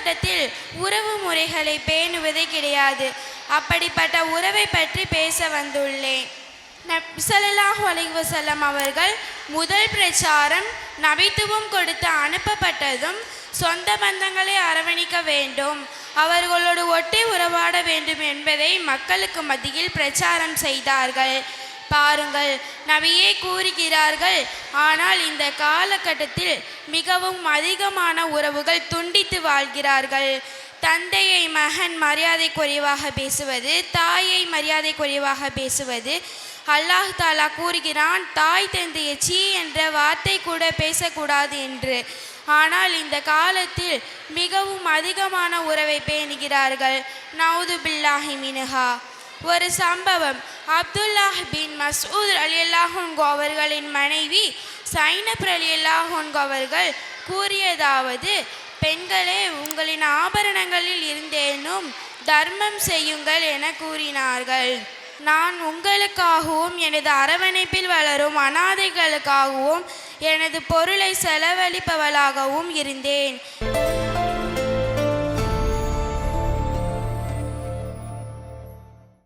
காலகட்டத்தில் உறவு முறைகளை பேணுவதே கிடையாது. அப்படிப்பட்ட உறவை பற்றி பேச வந்துள்ளேன். நபிசல்லாஹு அலைஹி அவர்கள் முதல் பிரச்சாரம் நபித்துவம் கொடுத்து அனுப்பப்பட்டதும் சொந்த பந்தங்களை அரவணிக்க வேண்டும். அவர்களோடு ஒட்டி உறவாட வேண்டும் என்பதை மக்களுக்கு மத்தியில் பிரச்சாரம் செய்தார்கள். பாருங்கள். நபியே கூறுகிறார்கள் ஆனால் இந்த காலகட்டத்தில் மிகவும் அதிகமான உறவுகள் துண்டித்து வாழ்கிறார்கள். தந்தையை மகன் மரியாதை குறைவாக பேசுவது தாயை மரியாதை குறைவாக பேசுவது. அல்லாஹ் தாலா கூறுகிறான் தாய் தந்தையை சீ என்ற வார்த்தை கூட பேசக்கூடாது என்று. ஆனால் இந்த காலத்தில் மிகவும் அதிகமான உறவை பேணுகிறார்கள். நவுது பில்லாஹி மினுஹா. ஒரு சம்பவம். அப்துல்லாஹ் பின் மசூத் அலி அல்லாஹோன்கோ அவர்களின் மனைவி சைனப் அலி அல்லாஹோன்கோ அவர்கள் கூறியதாவது பெண்களே உங்களின் ஆபரணங்களில் இருந்தேனும் தர்மம் செய்யுங்கள் என கூறினார்கள். நான் உங்களுக்காகவும் எனது அரவணைப்பில் வளரும் அனாதைகளுக்காகவும் எனது பொருளை செலவழிப்பவளாகவும் இருந்தேன்.